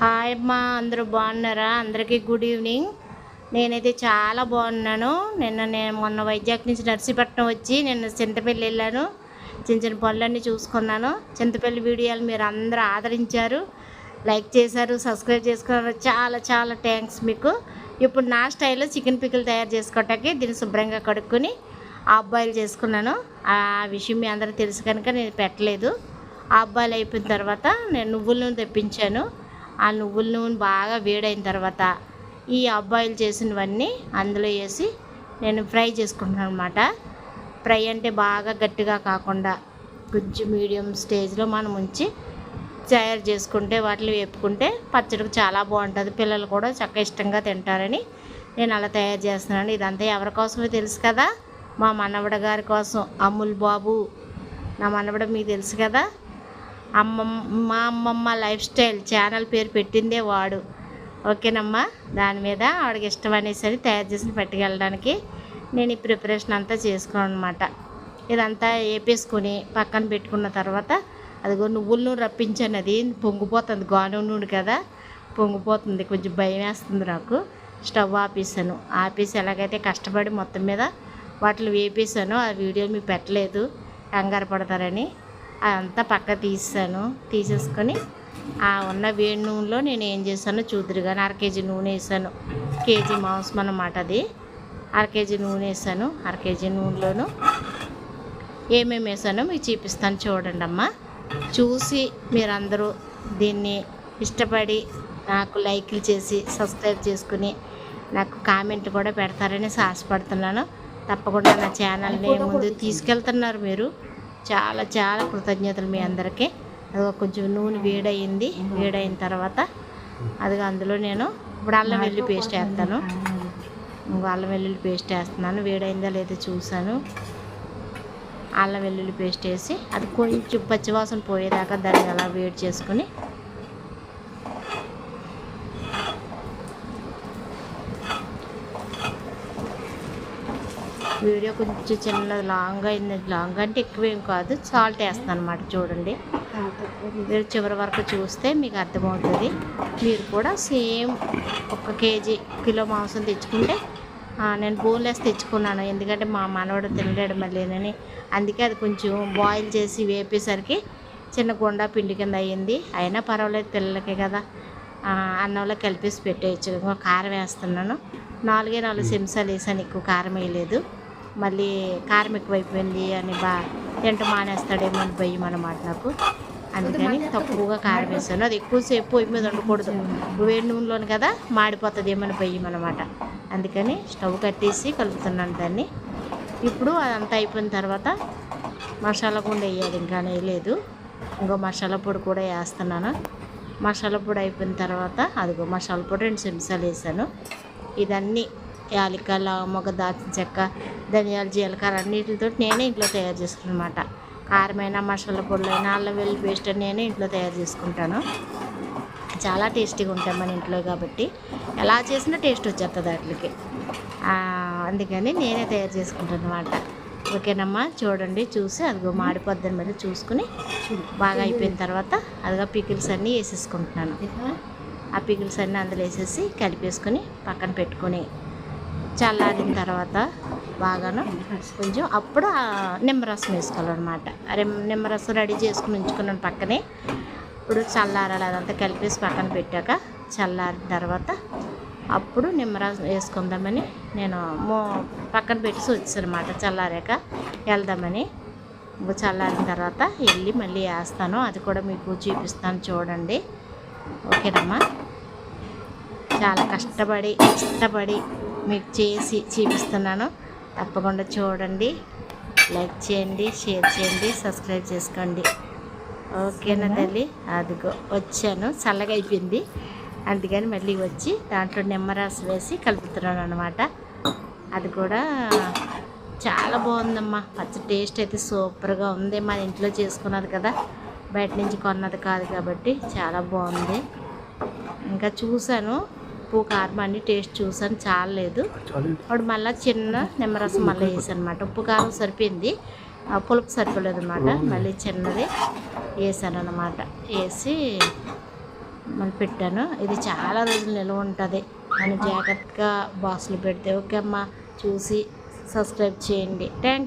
Hi అమ్మా అందరూ బాగున్నారా? అందరికీ గుడ్ ఈవినింగ్. నేనైతే చాలా బాగున్నాను. నిన్న నేను మొన్న వైజాగ్ నుంచి నర్సీపట్నం వచ్చి నిన్న చింతపల్లి వెళ్ళాను. చిన్న చిన్న పనులన్నీ చూసుకున్నాను. చింతపల్లి వీడియోలు మీరు అందరూ ఆదరించారు. లైక్ చేశారు సబ్స్క్రైబ్ చేసుకున్నారు. చాలా చాలా థ్యాంక్స్ మీకు. ఇప్పుడు నా స్టైల్లో చికెన్ పికిల్ తయారు చేసుకోవటానికి దీన్ని శుభ్రంగా కడుక్కొని హాఫ్ బాయిల్ చేసుకున్నాను. ఆ విషయం మీ అందరూ తెలుసు కనుక నేను పెట్టలేదు. హాఫ్ బాయిల్ అయిపోయిన తర్వాత నేను నువ్వులను నూనె తెప్పించాను. ఆ నువ్వుల నూనె బాగా వేడైన తర్వాత ఈ అబ్బాయిలు చేసినవన్నీ అందులో వేసి నేను ఫ్రై చేసుకుంటున్నాను అనమాట ఫ్రై అంటే బాగా గట్టిగా కాకుండా కొంచెం మీడియం స్టేజ్లో మనం ఉంచి తయారు చేసుకుంటే వాటిని వేపుకుంటే పచ్చడికి చాలా బాగుంటుంది. పిల్లలు కూడా చక్కగా ఇష్టంగా తింటారని నేను అలా తయారు చేస్తున్నాను. ఇదంతా ఎవరి కోసమో తెలుసు కదా? మా మనవడ గారి కోసం. అమ్ముల్ బాబు. నా మనవడ మీకు తెలుసు కదా? అమ్మమ్మ మా అమ్మమ్మ లైఫ్ స్టైల్ ఛానల్ పేరు పెట్టిందే వాడు. ఓకేనమ్మా? దాని మీద వాడికి ఇష్టం అనేసరి తయారు చేసి పట్టుకెళ్ళడానికి నేను ఈ ప్రిపరేషన్ అంతా చేసుకోను అనమాట ఇదంతా వేపేసుకొని పక్కన పెట్టుకున్న తర్వాత అదిగో నువ్వుల నూనె రప్పించాను అది. పొంగిపోతుంది గాను నూనె కదా. పొంగిపోతుంది. కొంచెం భయం వేస్తుంది నాకు. స్టవ్ ఆపేసాను ఆపేసి ఎలాగైతే కష్టపడి మొత్తం మీద వాటిని వేపేసాను ఆ వీడియో మీకు పెట్టలేదు. కంగారు పడతారని అదంతా పక్క తీసాను. తీసేసుకొని ఆ ఉన్న వేడి నూనెలో నేను ఏం చేశాను చూద్దరు కానీ అర కేజీ నూనె వేసాను. కేజీ మాంసం అన్నమాట అది. అర కేజీ నూనె వేసాను. అర కేజీ నూనెలోను ఏమేమి వేసానో మీకు చూపిస్తాను చూడండి అమ్మా. చూసి మీరందరూ దీన్ని ఇష్టపడి నాకు లైక్లు చేసి సబ్స్క్రైబ్ చేసుకుని నాకు కామెంట్ కూడా పెడతారని ఆశపడుతున్నాను. తప్పకుండా నా ఛానల్ని ముందు తీసుకెళ్తున్నారు మీరు. చాలా చాలా కృతజ్ఞతలు మీ అందరికీ. అది కొంచెం నూనె వేడయింది. వేడైన తర్వాత అది అందులో నేను ఇప్పుడు అల్లం వెల్లుల్లి పేస్ట్ వేస్తాను. అల్లం వెల్లుల్లి పేస్ట్ వేస్తున్నాను. వేడైందా లేదో చూసాను అల్లం వెల్లుల్లి పేస్ట్ వేసి అది కొంచెం పచ్చివాసన పోయేదాకా దాన్ని అలా వేడి చేసుకుని వీడియో కొంచెం చిన్న లాంగ్ అయింది. లాంగ్ అంటే ఎక్కువేం కాదు. సాల్ట్ వేస్తాను అనమాట చూడండి. మీరు చివరి వరకు చూస్తే మీకు అర్థమవుతుంది. మీరు కూడా సేమ్ ఒక కేజీ కిలో మాంసం తెచ్చుకుంటే నేను బోన్లెస్ తెచ్చుకున్నాను. ఎందుకంటే మా మనవడు తినలేడు మళ్ళీనని అందుకే అది కొంచెం బాయిల్ చేసి వేపేసరికి చిన్న గుండా పిండి కింద అయ్యింది. అయినా పర్వాలేదు పిల్లలకే కదా. అన్నంలో కలిపేసి పెట్టేయచ్చు. కారం వేస్తున్నాను. నాలుగే నాలుగు చెంచాలు వేసాను. ఎక్కువ కారం వేయలేదు. మళ్ళీ కారం ఎక్కువైపోయింది అని బా తింట మానేస్తాడేమో అని భయం అన్నమాట నాకు. అందుకని తక్కువగా కారం వేసాను అది ఎక్కువసేపు పొయ్యి మీద ఉండకూడదు వేడి నూనెలోను కదా మాడిపోతుంది ఏమని భయం అనమాట అందుకని స్టవ్ కట్టేసి కలుపుతున్నాను దాన్ని. ఇప్పుడు అదంతా అయిపోయిన తర్వాత మసాలా గుండె వేయాలి. ఇంకా వేయలేదు. ఇంకో మసాలా పొడి కూడా వేస్తున్నాను. మసాలా పొడి అయిపోయిన తర్వాత అదిగో మసాలా పొడి రెండు చెంచాలు వేసాను. ఇదన్నీ యాలిక మొగ దాచిన చెక్క ధనియాలు జీలకర్ర అన్నిటితో నేనే ఇంట్లో తయారు చేసుకున్నాను అనమాట కారమైన మసాలా పొడులైన అల్లం వెల్లి పేస్ట్ నేనే ఇంట్లో తయారు చేసుకుంటాను. చాలా టేస్టీగా ఉంటాయి మన ఇంట్లో కాబట్టి. ఎలా చేసినా టేస్ట్ వచ్చేస్తుంది వాటికి. అందుకని నేనే తయారు చేసుకుంటాను అనమాట ఓకేనమ్మా చూడండి చూసి అదిగో మాడిపోద్దని మళ్ళీ చూసుకుని బాగా అయిపోయిన తర్వాత అదిగో పికిల్స్ అన్నీ వేసేసుకుంటున్నాను. ఆ పికిల్స్ అన్నీ అందులో వేసేసి కలిపేసుకొని పక్కన పెట్టుకొని చల్లారిన తర్వాత బాగాను కొంచెం అప్పుడు నిమ్మరసం వేసుకోవాలన్నమాట. అరే నిమ్మరసం రెడీ చేసుకుని ఉంచుకున్నాను పక్కనే. ఇప్పుడు చల్లారాలి అదంతా కలిపేసి పక్కన పెట్టాక చల్లారిన తర్వాత అప్పుడు నిమ్మరసం వేసుకుందామని నేను మో పక్కన పెట్టేసి వచ్చాను అనమాట చల్లారాక వెళ్దామని. చల్లారిన తర్వాత వెళ్ళి మళ్ళీ వేస్తాను. అది కూడా మీకు చూపిస్తాను చూడండి. ఓకేనమ్మా? చాలా కష్టపడి ఇష్టపడి మీకు చేసి చూపిస్తున్నాను. తప్పకుండా చూడండి. లైక్ చేయండి షేర్ చేయండి సబ్స్క్రైబ్ చేసుకోండి. ఓకేనా తల్లి? అదిగో వచ్చాను. చల్లగా అయిపోయింది. అందుకని మళ్ళీ వచ్చి దాంట్లో నిమ్మరసం వేసి కలుపుతున్నాను అనమాట అది కూడా చాలా బాగుందమ్మా. పచ్చ టేస్ట్ అయితే సూపర్గా ఉంది. మన ఇంట్లో చేసుకున్నది కదా. బయట నుంచి కొన్నది కాదు కాబట్టి చాలా బాగుంది. ఇంకా చూశాను. ఉప్పు కారం అన్ని టేస్ట్ చూసాను చాలలేదు. అప్పుడు మళ్ళీ చిన్న నిమ్మరసం మళ్ళీ వేసాను అనమాట ఉప్పు కారం సరిపోయింది. పులుపు సరిపోలేదు అనమాట మళ్ళీ చిన్నది వేసాను అనమాట వేసి మళ్ళీ పెట్టాను. ఇది చాలా రోజులు నిల్వ ఉంటుంది. మనం జాగ్రత్తగా బాక్స్లో పెడితే ఓకే అమ్మ. చూసి సబ్స్క్రైబ్ చేయండి. థ్యాంక్